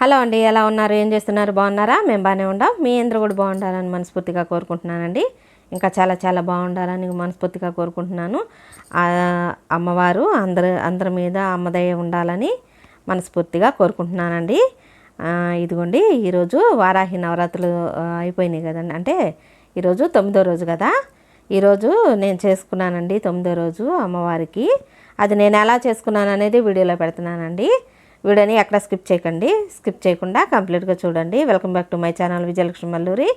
Hello అండి ఎలా ఉన్నారు? ఏం చేస్తున్నారు? బాగున్నారా? మేము బాగానే ఉండాం. మీ అందరూ కూడా బాగుండాలని మనస్ఫూర్తిగా కోరుకుంటున్నానండి. ఇంకా చాలా చాలా బాగుండాలని మనస్ఫూర్తిగా కోరుకుంటున్నాను. అమ్మవారు అందరి అందరి మీద అమ్మదయ్య ఉండాలని మనస్ఫూర్తిగా కోరుకుంటున్నానండి. ఇదిగోండి ఈరోజు వారాహి నవరాత్రులు అయిపోయినాయి కదండి. అంటే ఈరోజు తొమ్మిదో రోజు కదా. ఈరోజు నేను చేసుకున్నానండి తొమ్మిదో రోజు అమ్మవారికి. అది నేను ఎలా చేసుకున్నాను అనేది వీడియోలో పెడుతున్నానండి. వీడియోని ఎక్కడ స్కిప్ చేయకండి. స్కిప్ చేయకుండా కంప్లీట్గా చూడండి. Welcome back to my channel Vijayalakshmi Malluri.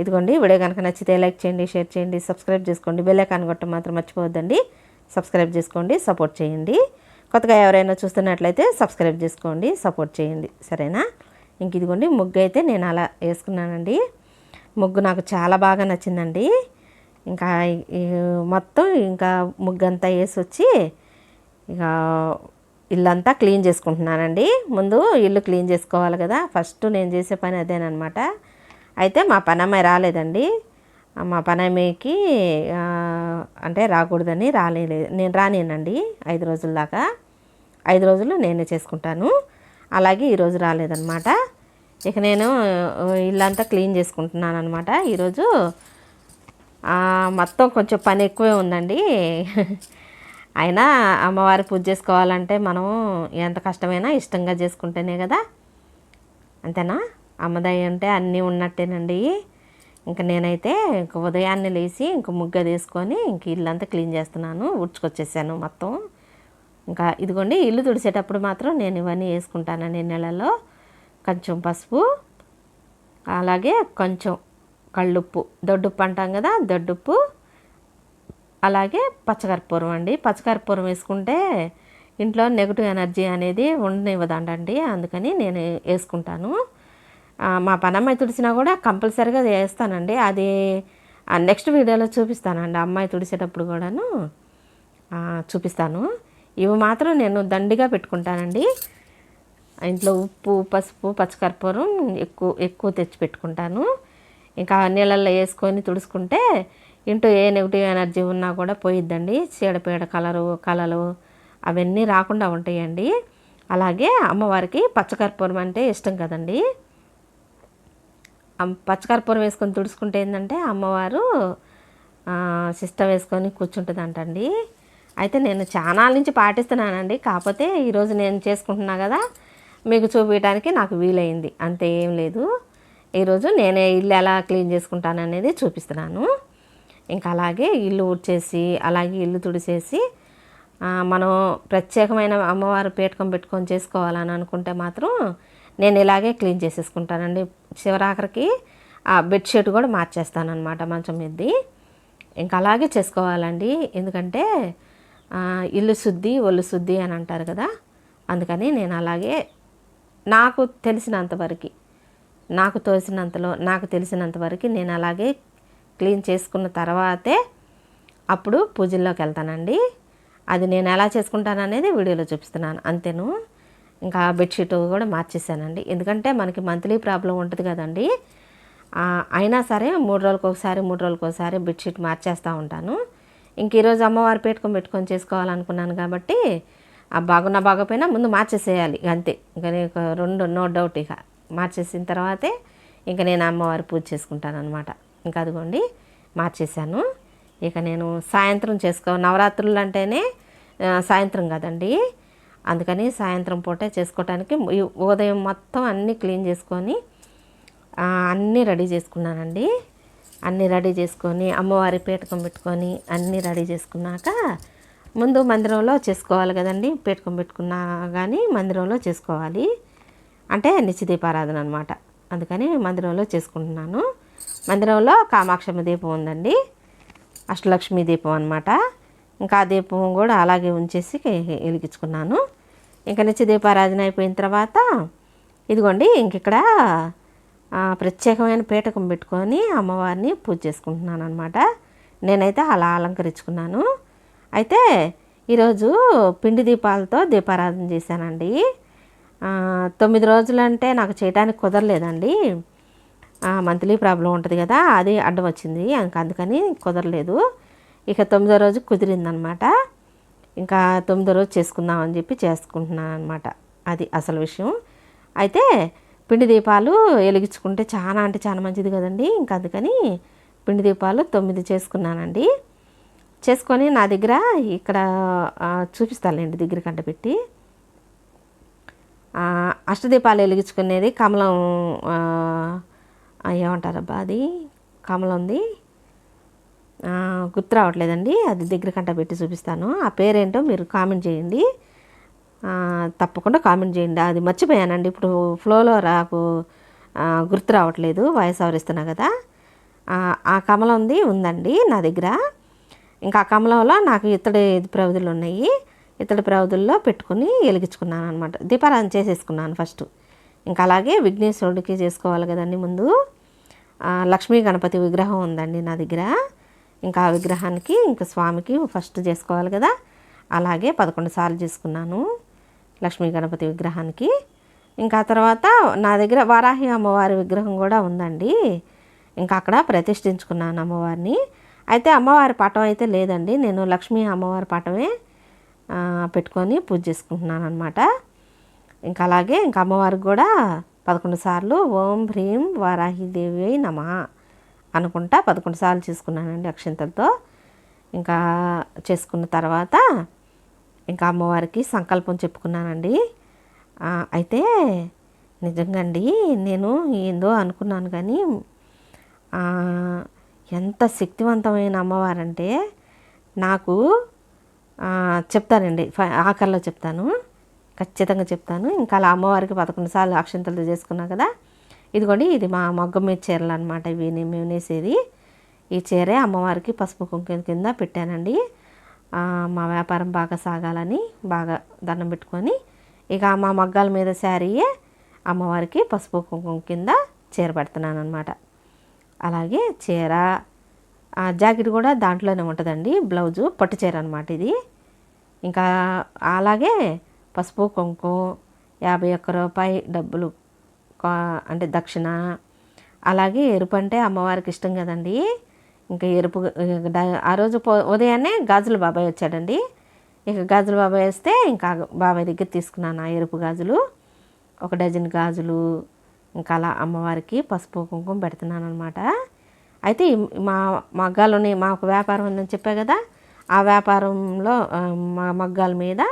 ఇదిగోండి వీడియో కనుక నచ్చితే లైక్ చేయండి షేర్ చేయండి సబ్స్క్రైబ్ చేసుకోండి. బెల్లైకాన్ కొట్టడం మాత్రం మర్చిపోవద్దండి. సబ్స్క్రైబ్ చేసుకోండి సపోర్ట్ చేయండి. కొత్తగా ఎవరైనా చూస్తున్నట్లయితే సబ్స్క్రైబ్ చేసుకోండి సపోర్ట్ చేయండి. సరేనా? ఇంక ఇదిగోండి ముగ్గు అయితే నేను అలా వేసుకున్నానండి. ముగ్గు నాకు చాలా బాగా నచ్చిందండి. ఇంకా మొత్తం ఇంకా ముగ్గు అంతా వేసి వచ్చి ఇక ఇల్లంతా క్లీన్ చేసుకుంటున్నానండి. ముందు ఇల్లు క్లీన్ చేసుకోవాలి కదా. ఫస్ట్ నేను చేసే పని అదేనమాట అయితే మా పనమ్మాయి రాలేదండి. మా పనమ్మాయికి అంటే రాకూడదని రాలే నేను రానేనండి ఐదు రోజుల దాకా. ఐదు రోజులు నేనే చేసుకుంటాను. అలాగే ఈరోజు రాలేదన్నమాట. ఇక నేను ఇల్లంతా క్లీన్ చేసుకుంటున్నాను అనమాట ఈరోజు మొత్తం కొంచెం పని ఎక్కువే ఉందండి. అయినా అమ్మవారి పూజ చేసుకోవాలంటే మనం ఎంత కష్టమైనా ఇష్టంగా చేసుకుంటేనే కదా. అంతేనా? అమ్మదయ్య అంటే అన్నీ ఉన్నట్టేనండి. ఇంకా నేనైతే ఇంక ఉదయాన్నే లేచి ఇంక ముగ్గ తీసుకొని ఇంక ఇల్లంతా క్లీన్ చేస్తున్నాను. ఉడ్చుకొచ్చేసాను మొత్తం. ఇంకా ఇదిగోండి ఇల్లు తుడిసేటప్పుడు మాత్రం నేను ఇవన్నీ వేసుకుంటానండి నెలలో కొంచెం పసుపు అలాగే కొంచెం కళ్ళుప్పు. దొడ్డుప్పు అంటాం కదా దొడ్డుప్పు. అలాగే పచ్చకర్పూరం అండి. పచ్చకర్పూరం వేసుకుంటే ఇంట్లో నెగిటివ్ ఎనర్జీ అనేది ఉండనివ్వదండి అందుకని నేను వేసుకుంటాను. మా పనమ్మాయి తుడిచినా కూడా కంపల్సరీగా వేస్తానండి. అది నెక్స్ట్ వీడియోలో చూపిస్తానండి. అమ్మాయి తుడిచేటప్పుడు కూడాను చూపిస్తాను. ఇవి మాత్రం నేను దండిగా పెట్టుకుంటానండి. ఇంట్లో ఉప్పు పసుపు పచ్చకర్పూరం ఎక్కువ ఎక్కువ తెచ్చి పెట్టుకుంటాను. ఇంకా నీళ్ళల్లో వేసుకొని తుడుచుకుంటే ఇంటూ ఏ నెగిటివ్ ఎనర్జీ ఉన్నా కూడా పోయిద్దండి. చీడపీడ కలరు కలలు అవన్నీ రాకుండా ఉంటాయండి. అలాగే అమ్మవారికి పచ్చకర్పూరం అంటే ఇష్టం కదండి. పచ్చకర్పూరం వేసుకొని తుడుచుకుంటే ఏంటంటే అమ్మవారు సిస్టమ్ వేసుకొని కూర్చుంటుంది అంటండి అయితే నేను చాలా నుంచి పాటిస్తున్నానండి. కాకపోతే ఈరోజు నేను చేసుకుంటున్నా కదా మీకు చూపించడానికి నాకు వీలైంది. అంతే ఏం లేదు. ఈరోజు నేనే ఇల్లు ఎలా క్లీన్ చేసుకుంటాను అనేది చూపిస్తున్నాను. ఇంకా అలాగే ఇల్లు ఊడ్చేసి అలాగే ఇల్లు తుడిచేసి మనం ప్రత్యేకమైన అమ్మవారు పీటకం పెట్టుకొని చేసుకోవాలని అనుకుంటే మాత్రం నేను ఇలాగే క్లీన్ చేసేసుకుంటానండి. చివరాఖరికి ఆ బెడ్షీట్ కూడా మార్చేస్తాను మంచం మీద్ది. ఇంకా అలాగే చేసుకోవాలండి. ఎందుకంటే ఇల్లు శుద్ధి ఒళ్ళు శుద్ధి అని అంటారు కదా. అందుకని నేను అలాగే నాకు తెలిసినంతవరకు నాకు తోసినంతలో నాకు తెలిసినంతవరకు నేను అలాగే క్లీన్ చేసుకున్న తర్వాతే అప్పుడు పూజల్లోకి వెళ్తానండి. అది నేను ఎలా చేసుకుంటాను అనేది వీడియోలో చూపిస్తున్నాను. అంతేను. ఇంకా బెడ్షీట్ కూడా మార్చేసానండి. ఎందుకంటే మనకి మంత్లీ ప్రాబ్లం ఉంటుంది కదండి. అయినా సరే మూడు రోజులకు ఒకసారి మూడు రోజులకు ఒకసారి బెడ్షీట్ మార్చేస్తూ ఉంటాను. ఇంక ఈరోజు అమ్మవారి పెట్టుకొని పెట్టుకొని చేసుకోవాలనుకున్నాను కాబట్టి ఆ బాగున్నా బాగపోయినా ముందు మార్చేసేయాలి. ఇక అంతే. ఇంకా నేను రెండు నో డౌట్ ఇక. మార్చేసిన తర్వాతే ఇంకా నేను అమ్మవారి పూజ చేసుకుంటాను అనమాట ఇంకా అదిగోండి మార్చేశాను. ఇక నేను సాయంత్రం చేసుకో నవరాత్రులు అంటేనే సాయంత్రం కదండి. అందుకని సాయంత్రం పూటే చేసుకోవటానికి ఉదయం మొత్తం అన్నీ క్లీన్ చేసుకొని అన్నీ రెడీ చేసుకున్నానండి. అన్నీ రెడీ చేసుకొని అమ్మవారి పీటకం పెట్టుకొని అన్నీ రెడీ చేసుకున్నాక ముందు మందిరంలో చేసుకోవాలి కదండి. పీటకం పెట్టుకున్నా కానీ మందిరంలో చేసుకోవాలి. అంటే నిత్యదీపారాధన అనమాట అందుకని మందిరంలో చేసుకుంటున్నాను. మందిరంలో కామాక్షమ్మ దీపం ఉందండి. అష్టలక్ష్మి దీపం అనమాట ఇంకా ఆ దీపం కూడా అలాగే ఉంచేసి వెలిగించుకున్నాను. ఇంకా నిత్య దీపారాధన అయిపోయిన తర్వాత ఇదిగోండి ఇంక ఇక్కడ ప్రత్యేకమైన పీఠకం పెట్టుకొని అమ్మవారిని పూజ చేసుకుంటున్నాను అనమాట నేనైతే అలా అలంకరించుకున్నాను. అయితే ఈరోజు పిండి దీపాలతో దీపారాధన చేశానండి. తొమ్మిది రోజులంటే నాకు చేయడానికి కుదరలేదండి. మంత్లీ ప్రాబ్లం ఉంటుంది కదా అది అడ్డం వచ్చింది ఇంకా అందుకని కుదరలేదు. ఇక తొమ్మిదో రోజు కుదిరిందనమాట. ఇంకా తొమ్మిదో రోజు చేసుకుందాం అని చెప్పి చేసుకుంటున్నాను అనమాట అది అసలు విషయం. అయితే పిండి దీపాలు వెలిగించుకుంటే చాలా అంటే చాలా మంచిది కదండి. ఇంకా అందుకని పిండి దీపాలు తొమ్మిది చేసుకున్నానండి. చేసుకొని నా దగ్గర ఇక్కడ చూపిస్తానులేండి దగ్గర కంట పెట్టి. అష్టదీపాలు వెలిగించుకునేది కమలం ఏమంటారబ్బా అది? కమలం ఉంది గుర్తు రావట్లేదండి. అది దగ్గర కంట పెట్టి చూపిస్తాను. ఆ పేరేంటో మీరు కామెంట్ చేయండి. తప్పకుండా కామెంట్ చేయండి. అది మర్చిపోయానండి. ఇప్పుడు ఫ్లోలో నాకు గుర్తు రావట్లేదు. వాయిస్ ఆవరిస్తున్నా కదా. ఆ, కమలం ఉంది ఉందండి నా దగ్గర. ఇంకా ఆ కమలంలో నాకు ఇతడి ప్రవధులు ఉన్నాయి. ఇతడి ప్రవధుల్లో పెట్టుకుని వెలిగించుకున్నాను అనమాట దీపారాధన చేసేసుకున్నాను ఫస్ట్. ఇంకా అలాగే విఘ్నేశ్వరుడికి చేసుకోవాలి కదండి ముందు. లక్ష్మీ గణపతి విగ్రహం ఉందండి నా దగ్గర. ఇంకా ఆ విగ్రహానికి ఇంకా స్వామికి ఫస్ట్ చేసుకోవాలి కదా. అలాగే పదకొండు సార్లు చేసుకున్నాను లక్ష్మీ గణపతి విగ్రహానికి. ఇంకా తర్వాత నా దగ్గర వారాహి అమ్మవారి విగ్రహం కూడా ఉందండి. ఇంకా అక్కడ ప్రతిష్ఠించుకున్నాను అమ్మవారిని. అయితే అమ్మవారి పటం అయితే లేదండి. నేను లక్ష్మీ అమ్మవారి పటమే పెట్టుకొని పూజ చేసుకుంటున్నాను అనమాట ఇంకా అలాగే ఇంకా అమ్మవారికి కూడా పదకొండు సార్లు ఓం హ్రీం వారాహిదేవి నమ అనుకుంటా పదకొండు సార్లు చేసుకున్నానండి అక్షంతలతో. ఇంకా చేసుకున్న తర్వాత ఇంకా అమ్మవారికి సంకల్పం చెప్పుకున్నానండి. అయితే నిజంగా అండి నేను ఏందో అనుకున్నాను కానీ ఎంత శక్తివంతమైన అమ్మవారంటే నాకు చెప్తానండి ఆఖరిలో చెప్తాను. ఖచ్చితంగా చెప్తాను. ఇంకా అలా అమ్మవారికి పదకొండు సార్లు అక్షంతలు చేసుకున్నాం కదా ఇదిగోండి ఇది మా మగ్గం మీద చీరలు అనమాట ఇవి. మేము నేసేది ఈ చీరే అమ్మవారికి పసుపు కుంకుమ కింద పెట్టానండి. మా వ్యాపారం బాగా సాగాలని బాగా దండం పెట్టుకొని ఇక మా మగ్గాల మీద శారీయే అమ్మవారికి పసుపు కుంకుమ కింద చీర పెడుతున్నాను అనమాట అలాగే చీర జాకెట్ కూడా దాంట్లోనే ఉంటుందండి బ్లౌజు పట్టు చీర అనమాట ఇది. ఇంకా అలాగే పసుపు కుంకుమ యాభై ఒక్క రూపాయి డబ్బులు. అంటే దక్షిణ. అలాగే ఎరుపు అంటే అమ్మవారికి ఇష్టం కదండి. ఇంకా ఎరుపు ఆ రోజు ఉదయాన్నే గాజుల బాబాయ్ వచ్చాడండి. ఇక గాజుల బాబాయ్ వస్తే ఇంకా బాబాయ్ దగ్గర తీసుకున్నాను ఆ ఎరుపు గాజులు. ఒక డజన్ గాజులు. ఇంకా అలా అమ్మవారికి పసుపు కుంకుమ పెడుతున్నాను అనమాట అయితే ఈ మా మగ్గాలోని మాకు వ్యాపారం ఉందని చెప్పా కదా. ఆ వ్యాపారంలో మా మగ్గాల మీద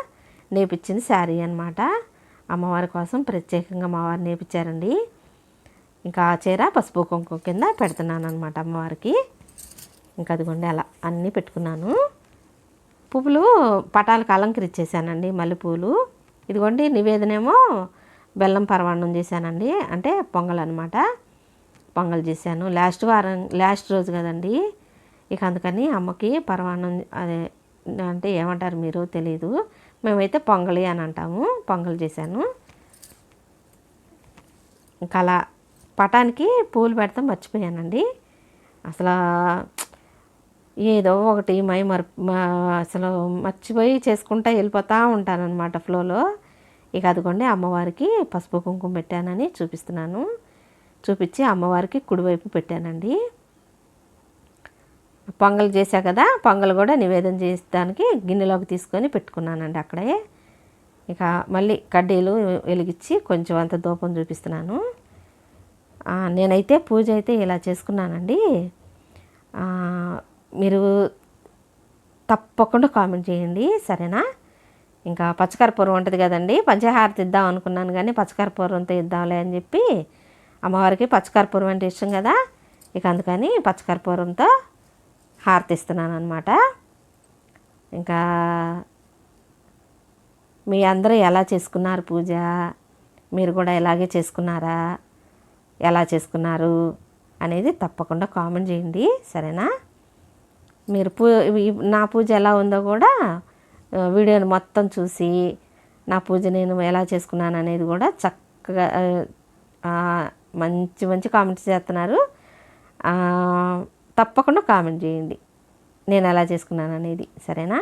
నేపించిన శారీ అనమాట అమ్మవారి కోసం ప్రత్యేకంగా అమ్మవారు నేపించారండి ఇంకా ఆ చీర పసుపు కుంకుమ కింద పెడుతున్నాను అనమాట అమ్మవారికి. ఇంకా అదిగోండి అలా అన్నీ పెట్టుకున్నాను. పువ్వులు పటాలకు అలంకరించేసానండి మల్లెపూలు. ఇదిగోండి నివేదనేమో బెల్లం పరమాన్నం చేశానండి. అంటే పొంగల్ అనమాట పొంగల్ చేశాను. లాస్ట్ వారం లాస్ట్ రోజు కదండి. ఇక అందుకని అమ్మకి పరమాన్నం అదే అంటే ఏమంటారు మీరు తెలియదు మేమైతే పొంగలి అని అంటాము. పొంగలి చేశాను. ఇంకా అలా పటానికి పూలు పెడతాం మర్చిపోయానండి. అసలు ఏదో ఒకటి మై మర్ మా- అసలు మర్చిపోయి చేసుకుంటా వెళ్ళిపోతూ ఉంటానన్నమాట ఫ్లోలో. ఇక అదిగోండి అమ్మవారికి పసుపు కుంకుమ పెట్టానని చూపిస్తున్నాను. చూపించి అమ్మవారికి కుడివైపు పెట్టానండి. పొంగల్ చేశా కదా పొంగల్ కూడా నివేదన చేయడానికి గిన్నెలోకి తీసుకొని పెట్టుకున్నానండి అక్కడే. ఇక మళ్ళీ కడ్డీలు వెలిగించి కొంచెం అంత దూపం చూపిస్తున్నాను. నేనైతే పూజ అయితే ఇలా చేసుకున్నానండి. మీరు తప్పకుండా కామెంట్ చేయండి సరేనా? ఇంకా పచ్చకర్పూరం ఉంటుంది కదండి పంచహారతి ఇద్దాం అనుకున్నాను కానీ పచ్చకర్పూరంతో ఇద్దాంలే అని చెప్పి అమ్మవారికి పచ్చకర్పూరం అంటే ఇష్టం కదా ఇక అందుకని పచ్చకర్పూరంతో హారతి ఇస్తున్నాను అనమాట ఇంకా మీ అందరూ ఎలా చేసుకున్నారు పూజ? మీరు కూడా ఇలాగే చేసుకున్నారా? ఎలా చేసుకున్నారు? అనేది తప్పకుండా కామెంట్ చేయండి. సరేనా? మీరు పూ నా పూజ ఎలా ఉందో కూడా వీడియోని మొత్తం చూసి నా పూజ నేను ఎలా చేసుకున్నాను అనేది కూడా చక్కగా మంచి మంచి కామెంట్స్ చేస్తున్నారు. తప్పకుండా కామెంట్ చేయండి. నేను ఎలా చేసుకున్నాను అనేది సరేనా?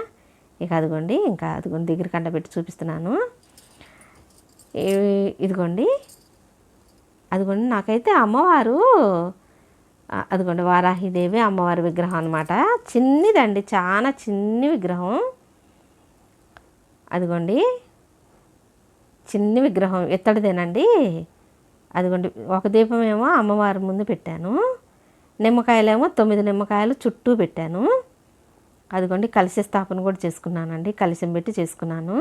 ఇక అదిగోండి ఇంకా అదిగోండి దగ్గర కంట పెట్టి చూపిస్తున్నాను. ఇదిగోండి అదిగోండి నాకైతే అమ్మవారు అదిగోండి వారాహిదేవి అమ్మవారి విగ్రహం అనమాట చిన్నదండి చాలా చిన్ని విగ్రహం. అదిగోండి చిన్ని విగ్రహం ఎత్తడిదేనండి. అదిగోండి ఒక దీపమేమో అమ్మవారి ముందు పెట్టాను. నిమ్మకాయలేమో తొమ్మిది నిమ్మకాయలు చుట్టూ పెట్టాను. అదిగోండి కలిసి స్థాపన కూడా చేసుకున్నానండి. కలిసి పెట్టి చేసుకున్నాను.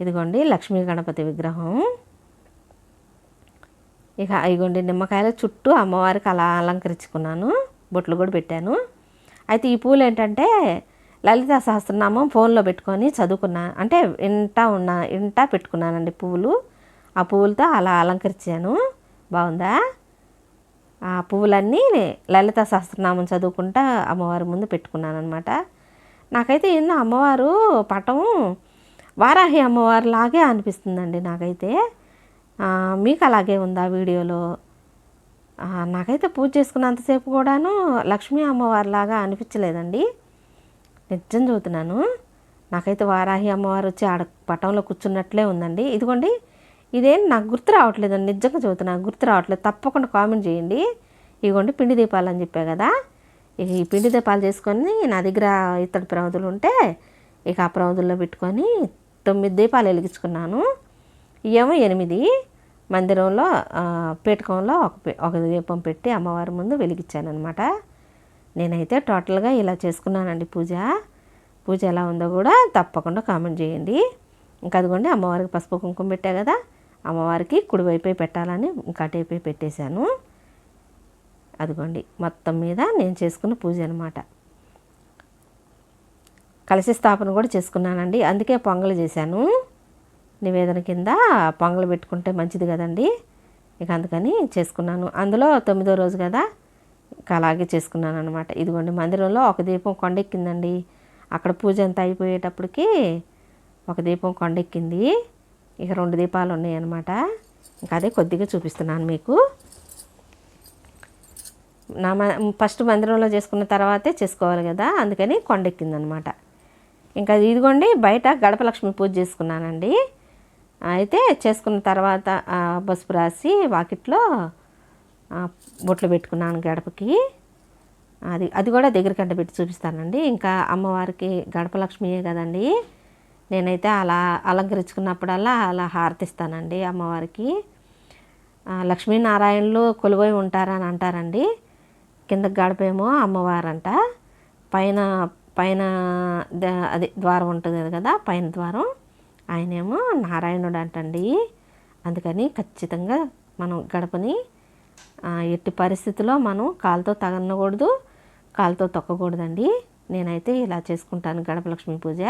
ఇదిగోండి లక్ష్మీ గణపతి విగ్రహం. ఇక ఇగోండి నిమ్మకాయల చుట్టూ అమ్మవారికి అలా అలంకరించుకున్నాను. బొట్లు కూడా పెట్టాను. అయితే ఈ పూలు ఏంటంటే లలిత సహస్రనామం ఫోన్లో పెట్టుకొని చదువుకున్నా అంటే ఇంటా ఉన్న ఇంటా పెట్టుకున్నానండి పువ్వులు ఆ పువ్వులతో అలా అలంకరించాను. బాగుందా? ఆ పువ్వులన్నీ లలిత సహస్రనామం చదువుకుంటా అమ్మవారి ముందు పెట్టుకున్నాను అనమాట నాకైతే ఏందో అమ్మవారు పటం వారాహి అమ్మవారిలాగే అనిపిస్తుందండి నాకైతే. మీకు అలాగే ఉందా వీడియోలో? నాకైతే పూజ చేసుకున్నంతసేపు కూడాను లక్ష్మీ అమ్మవారిలాగా అనిపించలేదండి. నిజం చదువుతున్నాను. నాకైతే వారాహి అమ్మవారు వచ్చి ఆడ పటంలో కూర్చున్నట్లే ఉందండి. ఇదిగోండి ఇదేం నాకు గుర్తు రావట్లేదండి నిజంగా చదువుతున్నాను గుర్తు రావట్లేదు. తప్పకుండా కామెంట్ చేయండి. ఇదిగోండి పిండి దీపాలు అని చెప్పా కదా. ఇక ఈ పిండి దీపాలు చేసుకొని నా దగ్గర ఇత్తడి ప్రమదులు ఉంటే ఇక ఆ ప్రమదుల్లో పెట్టుకొని తొమ్మిది దీపాలు వెలిగించుకున్నాను. ఏమో ఎనిమిది. మందిరంలో పీఠకంలో ఒక ఒక దీపం పెట్టి అమ్మవారి ముందు వెలిగించాను అనమాట నేనైతే టోటల్గా ఇలా చేసుకున్నానండి పూజ. పూజ ఎలా ఉందో కూడా తప్పకుండా కామెంట్ చేయండి. ఇంకా అదిగోండి అమ్మవారికి పసుపు కుంకుమ పెట్టా కదా. అమ్మవారికి కుడివైపే పెట్టాలని ఇంకా పెట్టేశాను. అదిగోండి మొత్తం మీద నేను చేసుకున్న పూజ అనమాట కలిసి స్థాపన కూడా చేసుకున్నానండి. అందుకే పొంగలు చేశాను. నివేదన కింద పొంగలు పెట్టుకుంటే మంచిది కదండి. ఇక అందుకని చేసుకున్నాను. అందులో తొమ్మిదో రోజు కదా ఇక అలాగే చేసుకున్నాను అనమాట ఇదిగోండి మందిరంలో ఒక దీపం కొండెక్కిందండి. అక్కడ పూజ అంతా అయిపోయేటప్పటికి ఒక దీపం కొండెక్కింది. ఇక రెండు దీపాలు ఉన్నాయన్నమాట. ఇంకా అదే కొద్దిగా చూపిస్తున్నాను మీకు. నా ఫస్ట్ మందిరంలో చేసుకున్న తర్వాతే చేసుకోవాలి కదా అందుకని కొండెక్కిందనమాట ఇంకా ఇదిగోండి బయట గడపలక్ష్మి పూజ చేసుకున్నానండి. అయితే చేసుకున్న తర్వాత పసుపు రాసి వాకిట్లో బొట్లు పెట్టుకున్నాను గడపకి. అది అది కూడా దగ్గర కంట పెట్టి చూపిస్తానండి. ఇంకా అమ్మవారికి గడపలక్ష్మియే కదండీ. నేనైతే అలా అలంకరించుకున్నప్పుడల్లా అలా హారతిస్తానండి అమ్మవారికి. ఆ, లక్ష్మీనారాయణలు కొలువై ఉంటారని అంటారండి. కింద గడపేమో అమ్మవారంట. పైన పైన అది ద్వారం ఉంటుంది కదా పైన ద్వారం. ఆయనేమో నారాయణుడు అంటండి అందుకని ఖచ్చితంగా మనం గడపని ఎట్టి పరిస్థితిలో మనం కాలుతో తగనకూడదు కాలుతో తొక్కకూడదండి. నేనైతే ఇలా చేసుకుంటాను గడప లక్ష్మీ పూజ.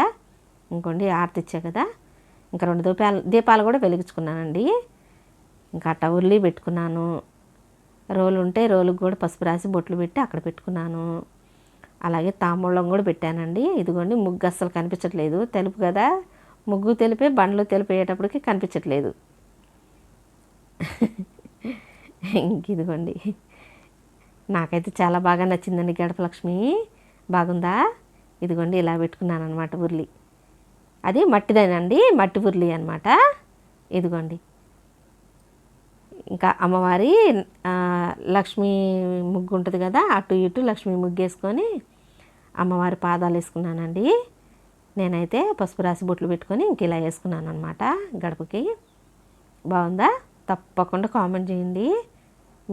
ఇంకోండి ఆర్తి ఇచ్చా కదా. ఇంకా రెండు దీపాలు దీపాలు కూడా వెలిగించుకున్నానండి. ఇంకా అట్ట ఉల్లి పెట్టుకున్నాను. రోలు ఉంటే రోలుకు కూడా పసుపు రాసి బొట్లు పెట్టి అక్కడ పెట్టుకున్నాను. అలాగే తాంబూలం కూడా పెట్టానండి. ఇదిగోండి ముగ్గు అస్సలు కనిపించట్లేదు. తెలుపు కదా. ముగ్గు తెలిపే బండ్లు తెలిపేటప్పటికి కనిపించట్లేదు. ఇంక ఇదిగోండి. నాకైతే చాలా బాగా నచ్చిందండి గడప లక్ష్మి బాగుందా? ఇదిగోండి ఇలా పెట్టుకున్నాను అనమాట ఉర్లి. అది మట్టిదేనండి మట్టి ఉర్లి అనమాట ఇదిగోండి. ఇంకా అమ్మవారి లక్ష్మీ ముగ్గు ఉంటుంది కదా అటు ఇటు లక్ష్మీ ముగ్గు వేసుకొని అమ్మవారి పాదాలు వేసుకున్నానండి. నేనైతే పసుపు రాసి బొట్లు పెట్టుకొని ఇంక ఇలా వేసుకున్నాను అనమాట గడపకి. బాగుందా? తప్పకుండా కామెంట్ చేయండి.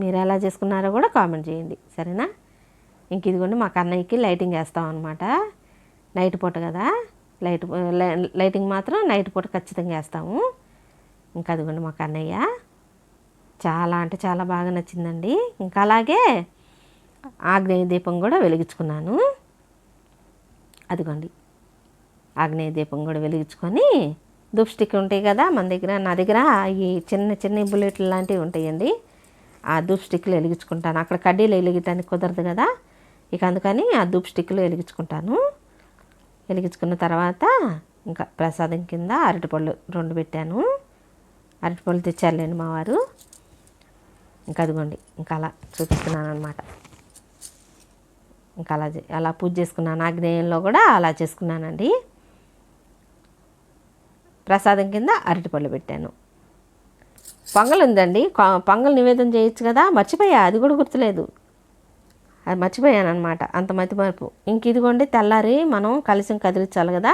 మీరు ఎలా చేసుకున్నారో కూడా కామెంట్ చేయండి. సరేనా? ఇంక ఇదిగోండి మా కన్నయ్యకి లైటింగ్ వేస్తాం అనమాట నైట్ పూట కదా. లైట్ లై- లైటింగ్ మాత్రం నైట్ పూట ఖచ్చితంగా వేస్తాము. ఇంకా అదిగోండి మా కన్నయ్య. చాలా అంటే చాలా బాగా నచ్చిందండి. ఇంకా అలాగే ఆగ్నేయ దీపం కూడా వెలిగించుకున్నాను. అదిగోండి. ఆగ్నేయ దీపం కూడా వెలిగించుకొని ధూప్ స్టిక్ ఉంటాయి కదా మన దగ్గర నా దగ్గర ఈ చిన్న చిన్న బుల్లెట్లు లాంటివి ఉంటాయండి. ఆ ధూప్ స్టిక్లు వెలిగించుకుంటాను. అక్కడ కడ్డీలు వెలిగించడానికి కుదరదు కదా. ఇక అందుకని ఆ ధూప్ స్టిక్లు వెలిగించుకుంటాను. వెలిగించుకున్న తర్వాత ఇంకా ప్రసాదం కింద అరటిపళ్ళు రెండు పెట్టాను. అరటిపళ్ళు తెచ్చారులేండి మా వారు ఇంకా అదిగోండి ఇంకా అలా చూపిస్తున్నాను అనమాట ఇంకా అలా అలా పూజ చేసుకున్నాను. ఆగ్నేయంలో కూడా అలా చేసుకున్నానండి. ప్రసాదం కింద అరటిపళ్ళు పెట్టాను. పొంగల్ ఉందండి. కొ- పొంగల్ నివేదన చేయొచ్చు కదా? మర్చిపోయా అది కూడా గుర్తులేదు. అది మర్చిపోయాను అనమాట అంత మతిమరుపు. ఇంక ఇదిగోండి తెల్లారి మనం కలిసి కదిలించాలి కదా.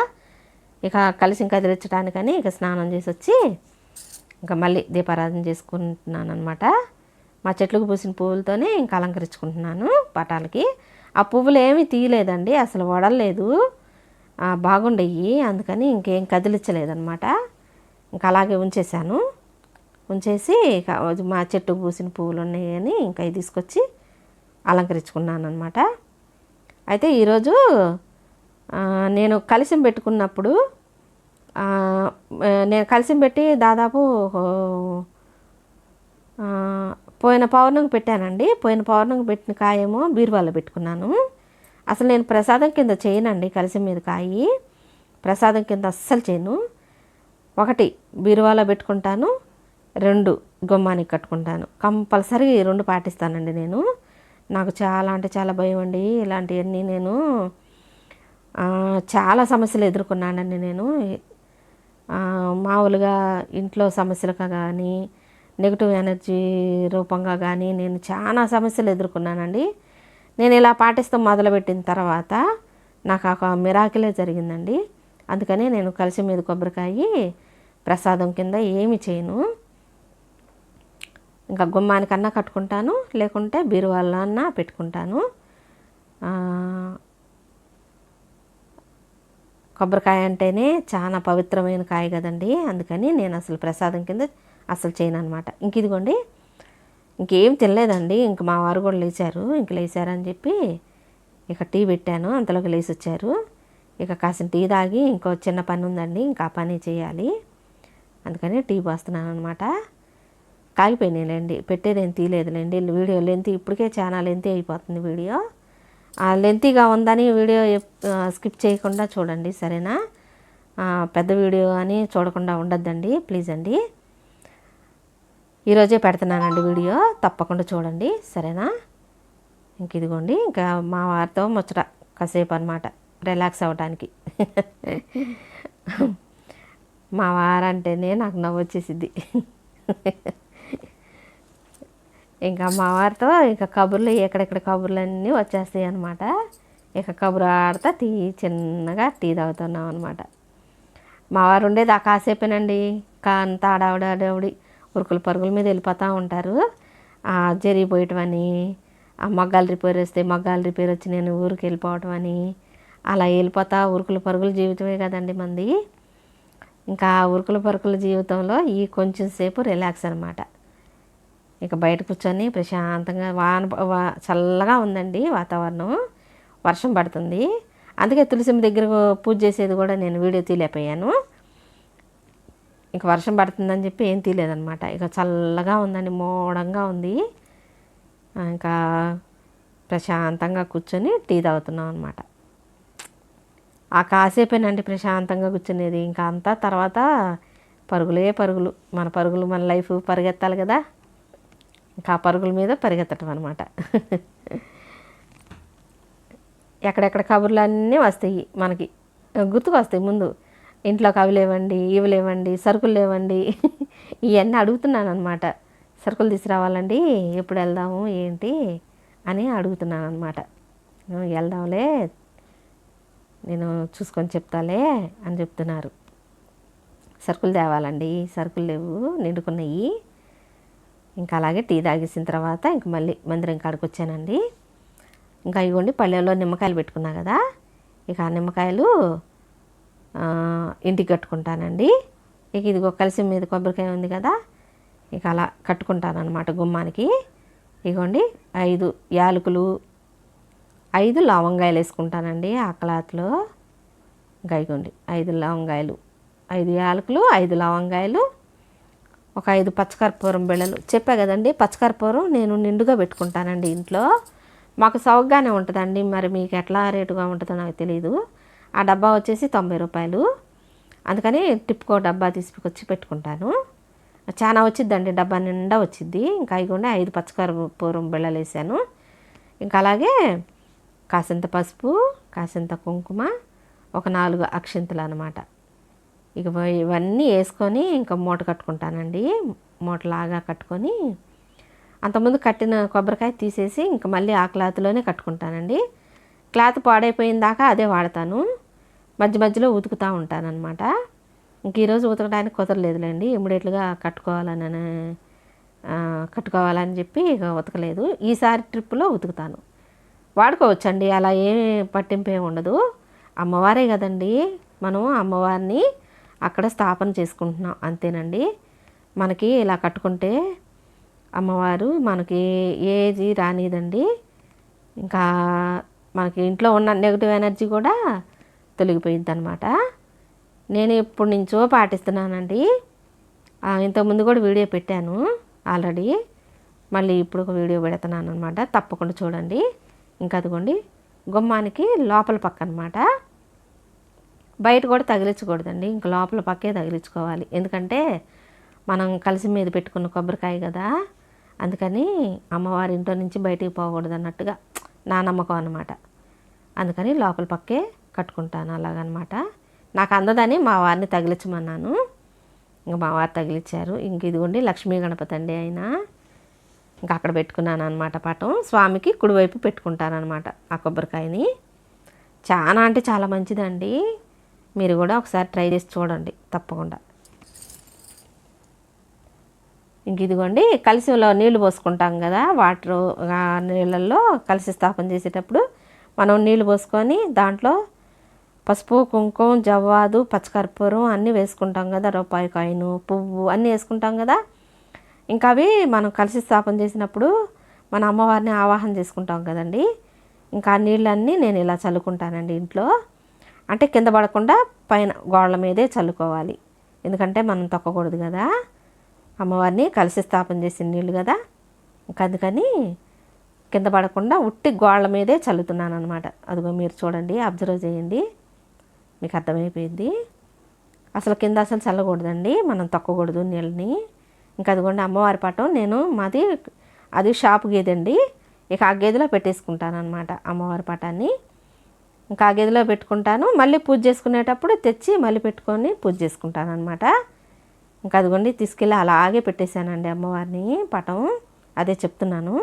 ఇక కలిసి కదిలించడానికని ఇక స్నానం చేసి వచ్చి ఇంకా మళ్ళీ దీపారాధన చేసుకుంటున్నాను అనమాట మా చెట్లకు పూసిన పువ్వులతోనే ఇంకా అలంకరించుకుంటున్నాను పటాలకి. ఆ పువ్వులు ఏమీ తీయలేదండి అసలు వడలేదు బాగుండయి అందుకని ఇంకేం కదిలించలేదనమాట ఇంకా అలాగే ఉంచేశాను. ఉంచేసి ఇక మా చెట్టుకు పూసిన పువ్వులు ఉన్నాయని ఇంకా తీసుకొచ్చి అలంకరించుకున్నాను అనమాట అయితే ఈరోజు నేను కలిసి పెట్టుకున్నప్పుడు నేను కలిసి పెట్టి దాదాపు పోయిన పౌర్ణమికి పెట్టానండి. పోయిన పౌర్ణమికి పెట్టిన కాయేమో బీరువాలో పెట్టుకున్నాను. అసలు నేను ప్రసాదం కింద చేయనండి కలిసి మీద కాయి. ప్రసాదం కింద అస్సలు చేయను. ఒకటి బీరువాలో పెట్టుకుంటాను. రెండు గుమ్మానికి కట్టుకుంటాను. కంపల్సరీ ఈ రెండు పాటిస్తానండి నేను. నాకు చాలా అంటే చాలా భయం అండి. ఇలాంటివన్నీ నేను చాలా సమస్యలు ఎదుర్కొన్నానండి నేను. మామూలుగా ఇంట్లో సమస్యలుగా కానీ నెగిటివ్ ఎనర్జీ రూపంగా కానీ నేను చాలా సమస్యలు ఎదుర్కొన్నానండి. నేను ఇలా పాటిస్తూ మొదలుపెట్టిన తర్వాత నాకు ఒక మిరాకిలే జరిగిందండి. అందుకని నేను కలిసి మీద కొబ్బరికాయ ప్రసాదం కింద ఏమి చేయను. ఇంకా గుమ్మానికన్నా కట్టుకుంటాను లేకుంటే బీరువాలన్నా పెట్టుకుంటాను. కొబ్బరికాయ అంటేనే చాలా పవిత్రమైన కాయ కదండి అందుకని నేను అసలు ప్రసాదం కింద అసలు చేయను అనమాట ఇంక ఇదిగోండి ఇంకేం తినలేదండి ఇంక మా వారు కూడా లేచారు ఇంక లేచారని చెప్పి ఇక టీ పెట్టాను అంతలోకి లేచి వచ్చారు. ఇక కాసిన టీ తాగి ఇంకో చిన్న పని ఉందండి ఇంకా పని చేయాలి అందుకని టీ పోస్తున్నాను అనమాట కాలిపోయినాయిలేండి పెట్టేదేం తీయలేదులేండి వీడియో లెంత్ ఇప్పటికే చాలా లెంత్ అయిపోతుంది వీడియో. ఆ లెంతీగా ఉందని వీడియో స్కిప్ చేయకుండా చూడండి సరేనా? పెద్ద వీడియో అని చూడకుండా ఉండొద్దండి ప్లీజ్ అండి. ఈరోజే పెడుతున్నానండి వీడియో తప్పకుండా చూడండి సరేనా? ఇంక ఇదిగోండి ఇంకా మా వారితో ముచ్చట కాసేపు అనమాట రిలాక్స్ అవ్వడానికి మా వారంటేనే నాకు నవ్వు వచ్చేసిద్ది ఇంకా మా వారితో ఇక కబుర్లు ఎక్కడెక్కడ కబుర్లన్నీ వచ్చేస్తాయి అనమాట ఇక కబురు ఆడతా టీ చిన్నగా టీ తాగుతున్నాం అనమాట మా వారు ఉండేది ఆ కాసేపేనండి. కా అంత ఆడావిడ ఆడావిడి ఉరుకుల పరుగుల మీద వెళ్ళిపోతూ ఉంటారు. ఆ జరిగిపోయటం అని ఆ మగ్గాలు రిపేర్ వస్తే మగ్గాలు రిపేర్ వచ్చి నేను ఊరికి వెళ్ళిపోవటం అని అలా వెళ్ళిపోతా ఉరుకుల పరుగుల జీవితమే కదండి మంది. ఇంకా ఉరుకుల పరుగుల జీవితంలో ఈ కొంచెం సేపు రిలాక్స్ అనమాట ఇక బయట కూర్చొని ప్రశాంతంగా వాన వా- చల్లగా ఉందండి వాతావరణం. వర్షం పడుతుంది. అందుకే తులసిమ్మ దగ్గర పూజ చేసేది కూడా నేను వీడియో తీలేకపోయాను ఇక వర్షం పడుతుందని చెప్పి ఏం తీయలేదనమాట ఇక చల్లగా ఉందండి మోడంగా ఉంది. ఇంకా ప్రశాంతంగా కూర్చొని టీ తాగుతున్నాం అనమాట ఆ కాసేపేనండి ప్రశాంతంగా కూర్చునేది. ఇంకా అంతా తర్వాత పరుగులే పరుగులు. మన పరుగులు మన లైఫ్ పరిగెత్తాలి కదా. ఇంకా పరుగుల మీద పరిగెత్తటం అనమాట ఎక్కడెక్కడ కబుర్లు అన్నీ వస్తాయి మనకి. గుర్తుకు వస్తాయి ముందు. ఇంట్లోకి అవి లేవండి ఇవి లేవండి సరుకులు లేవండి. ఇవన్నీ అడుగుతున్నాను అనమాట సరుకులు తీసుకురావాలండి ఎప్పుడు వెళ్దాము ఏంటి అని అడుగుతున్నాను అనమాట వెళ్దాంలే నేను చూసుకొని చెప్తాలే అని చెప్తున్నారు. సరుకులు తేవాలండి సరుకులు లేవు నిండుకున్నాయి. ఇంకా అలాగే టీ తాగేసిన తర్వాత ఇంక మళ్ళీ మందిరం కాడికి వచ్చానండి. ఇంకా ఇవ్వండి పళ్ళెంలో నిమ్మకాయలు పెట్టుకున్నా కదా ఇక ఆ నిమ్మకాయలు ఇంటికి కట్టుకుంటానండి. ఇక ఇదిగో కలిసి మీద కొబ్బరికాయ ఉంది కదా ఇక అలా కట్టుకుంటానమాట గుమ్మానికి. ఇగోండి ఐదు యాలకులు ఐదు లవంగాయలు వేసుకుంటానండి ఆ క్లాత్లో. ఇంకా ఇగోండి ఐదు లవంగాయలు ఐదు యాలకులు ఐదు లవంగాయలు ఒక ఐదు పచ్చకర్పూరం బిళ్ళలు. చెప్పా కదండి పచ్చకర్పూరం నేను నిండుగా పెట్టుకుంటానండి ఇంట్లో. మాకు సౌగ్గానే ఉంటుందండి మరి మీకు ఎట్లా రేటుగా ఉంటుందో నాకు తెలియదు ఆ డబ్బా వచ్చేసి తొంభై రూపాయలు. అందుకని టిప్కో డబ్బా తీసుకొచ్చి పెట్టుకుంటాను. చాలా వచ్చిద్దండి డబ్బా నిండా వచ్చిద్ది. ఇంకా ఇగోండి ఐదు పచ్చకర్పూరం బిళ్ళలు వేసాను. ఇంకా అలాగే కాసింత పసుపు కాసింత కుంకుమ ఒక నాలుగు అక్షింతలు అనమాట ఇక ఇవన్నీ వేసుకొని ఇంకా మూట కట్టుకుంటానండి. మూటలాగా కట్టుకొని అంతకుముందు కట్టిన కొబ్బరికాయ తీసేసి ఇంకా మళ్ళీ ఆ క్లాత్లోనే కట్టుకుంటానండి. క్లాత్ పాడైపోయిన దాకా అదే వాడతాను. మధ్య మధ్యలో ఉతుకుతూ ఉంటానన్నమాట. ఇంక ఈరోజు ఉతకడానికి కుదరలేదులేండి. ఇమ్మీడియట్గా కట్టుకోవాలని కట్టుకోవాలని చెప్పి ఇక ఉతకలేదు. ఈసారి ట్రిప్పులో ఉతుకుతాను. వాడుకోవచ్చండి. అలా ఏం పట్టింపు ఏమి ఉండదు. అమ్మవారే కదండి. మనం అమ్మవారిని అక్కడ స్థాపన చేసుకుంటున్నాం. అంతేనండి. మనకి ఇలా కట్టుకుంటే అమ్మవారు మనకి ఏది రానిదండి. ఇంకా మనకి ఇంట్లో ఉన్న నెగిటివ్ ఎనర్జీ కూడా తొలగిపోయింది అనమాట నేను ఎప్పటి నుంచో పాటిస్తున్నానండి. ఇంతకుముందు కూడా వీడియో పెట్టాను ఆల్రెడీ. మళ్ళీ ఇప్పుడు ఒక వీడియో పెడుతున్నాను అనమాట తప్పకుండా చూడండి. ఇంకా అదిగోండి. గుమ్మానికి లోపల పక్క అనమాట బయట కూడా తగిలించకూడదండి. ఇంకా లోపల పక్కే తగిలించుకోవాలి. ఎందుకంటే మనం కలిసి మీద పెట్టుకున్న కొబ్బరికాయ కదా. అందుకని అమ్మవారి ఇంట్లో నుంచి బయటికి పోకూడదు అన్నట్టుగా నా నమ్మకం అనమాట అందుకని లోపల పక్కే కట్టుకుంటాను అలాగనమాట. నాకు అందదని మా వారిని తగిలించమన్నాను. ఇంకా మా వారు తగిలిచ్చారు. ఇంక ఇదిగోండి లక్ష్మీ గణపతి అండి ఆయన. ఇంకా అక్కడ పెట్టుకున్నాను అనమాట పాఠం స్వామికి కుడివైపు పెట్టుకుంటాను అనమాట ఆ కొబ్బరికాయని. చాలా అంటే చాలా మంచిదండి. మీరు కూడా ఒకసారి ట్రై చేసి చూడండి తప్పకుండా. ఇంక ఇదిగోండి కలిసిలో నీళ్ళు పోసుకుంటాం కదా వాటర్ నీళ్ళల్లో కలిసి స్థాపన చేసేటప్పుడు మనం నీళ్ళు పోసుకొని దాంట్లో పసుపు కుంకుమ జవ్వాదు పచ్చకర్పూరం అన్నీ వేసుకుంటాం కదా రూపాయి కాయిను పువ్వు అన్నీ వేసుకుంటాం కదా. ఇంకా అవి మనం కలిసి స్థాపన చేసినప్పుడు మన అమ్మవారిని ఆవాహన చేసుకుంటాం కదండి. ఇంకా ఆ నీళ్ళన్నీ నేను ఇలా చల్లుకుంటానండి ఇంట్లో. అంటే కింద పడకుండా పైన గోడల మీదే చల్లుకోవాలి. ఎందుకంటే మనం తొక్కకూడదు కదా. అమ్మవారిని కలిసి స్థాపన చేసిన నీళ్ళు కదా. ఇంకా అందుకని కింద పడకుండా ఉట్టి గోడల మీదే చల్లుతున్నాను అనమాట అదిగో మీరు చూడండి అబ్జర్వ్ చేయండి. మీకు అర్థమైపోయింది? అసలు కింద అసలు చల్లకూడదండి. మనం తొక్కకూడదు నీళ్ళని. ఇంకా అదిగోండి అమ్మవారి పటం నేను మాది అది షాప్ గేదండి. ఇక ఆ గేదెలో పెట్టేసుకుంటాను అనమాట అమ్మవారి పటాన్ని. ఇంకా ఆ గదిలో పెట్టుకుంటాను. మళ్ళీ పూజ చేసుకునేటప్పుడు తెచ్చి మళ్ళీ పెట్టుకొని పూజ చేసుకుంటాను అనమాట ఇంకా అదిగోండి తీసుకెళ్ళి అలాగే పెట్టేశానండి అమ్మవారిని పటం అదే చెప్తున్నాను.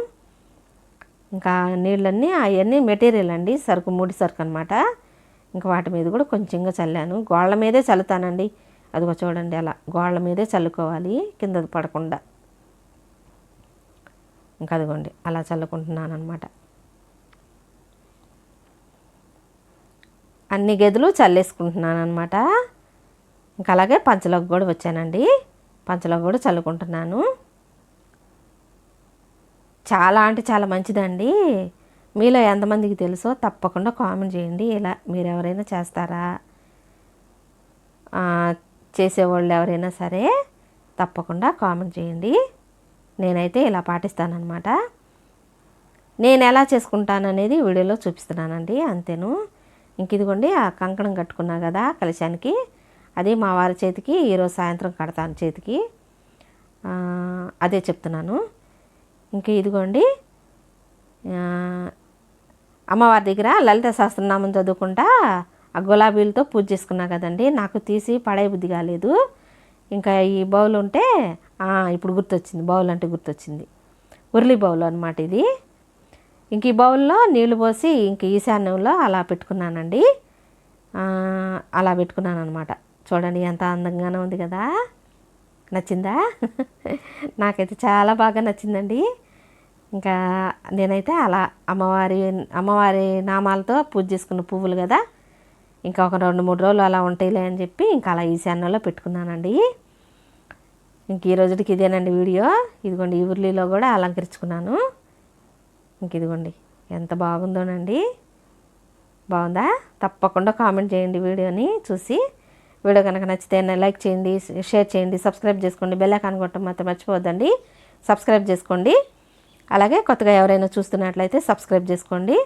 ఇంకా నీళ్ళన్నీ అవన్నీ మెటీరియల్ అండి సరుకు ముడి సరుకు అనమాట ఇంకా వాటి మీద కూడా కొంచెంగా చల్లాను. గోళ్ళ మీదే చల్లుతానండి. అదిగో చూడండి అలా గోళ్ళ మీదే చల్లుకోవాలి కింద పడకుండా. ఇంకా అదిగోండి అలా చల్లుకుంటున్నాను అనమాట అన్ని గదులు చల్లేసుకుంటున్నాను అనమాట ఇంకా అలాగే పంచలోకి కూడా వచ్చానండి. పంచలోకి కూడా చల్లుకుంటున్నాను. చాలా అంటే చాలా మంచిదండి. మీలో ఎంతమందికి తెలుసో తప్పకుండా కామెంట్ చేయండి. ఇలా మీరు ఎవరైనా చేస్తారా చేసేవాళ్ళు ఎవరైనా సరే తప్పకుండా కామెంట్ చేయండి. నేనైతే ఇలా పాటిస్తానన్నమాట. నేను ఎలా చేసుకుంటాననేది వీడియోలో చూపిస్తున్నానండి. అంతేను. ఇంక ఇదిగోండి ఆ కంకణం కట్టుకున్నా కదా కలశానికి. అది మా వారి చేతికి ఈరోజు సాయంత్రం కడతాను చేతికి. అదే చెప్తున్నాను. ఇంక ఇదిగోండి అమ్మవారి దగ్గర లలిత సహస్రనామం చదువుకుంటా ఆ గులాబీలతో పూజ చేసుకున్నా కదండి. నాకు తీసి పడే బుద్ధి కాలేదు. ఇంకా ఈ బౌల్ ఉంటే ఇప్పుడు గుర్తొచ్చింది బౌల్ అంటే గుర్తొచ్చింది. ఉర్లి బౌల్ అనమాట ఇది. ఇంక ఈ బౌల్లో నీళ్ళు పోసి ఇంక ఈశాన్యంలో అలా పెట్టుకున్నానండి. అలా పెట్టుకున్నాను అనమాట చూడండి ఎంత అందంగానే ఉంది కదా. నచ్చిందా? నాకైతే చాలా బాగా నచ్చిందండి. ఇంకా నేనైతే అలా అమ్మవారి అమ్మవారి నామాలతో పూజ చేసుకున్న పువ్వులు కదా. ఇంకా ఒక రెండు మూడు రోజులు అలా ఉంటాయిలే అని చెప్పి ఇంకా అలా ఈశాన్యంలో పెట్టుకున్నానండి. ఇంక ఈ రోజుకి ఇదేనండి వీడియో. ఇదిగోండి ఈ ఉర్లీలో కూడా అలంకరించుకున్నాను. ఇంక ఇదిగోండి ఎంత బాగుందోనండి. బాగుందా? తప్పకుండా కామెంట్ చేయండి వీడియోని చూసి. వీడియో కనుక నచ్చితే లైక్ చేయండి షేర్ చేయండి సబ్స్క్రైబ్ చేసుకోండి. బెల్ ఐకాన్ కొట్టడం మాత్రం మర్చిపోవద్దండి. సబ్స్క్రైబ్ చేసుకోండి. అలాగే కొత్తగా ఎవరైనా చూస్తున్నట్లయితే సబ్స్క్రైబ్ చేసుకోండి.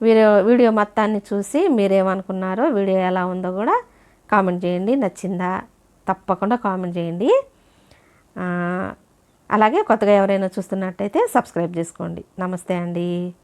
వీడియో వీడియో మొత్తాన్ని చూసి మీరేమనుకున్నారో వీడియో ఎలా ఉందో కూడా కామెంట్ చేయండి. నచ్చిందా? తప్పకుండా కామెంట్ చేయండి. అలాగే కొత్తగా ఎవరైనా చూస్తున్నట్టయితే సబ్స్క్రైబ్ చేసుకోండి. నమస్తే అండి.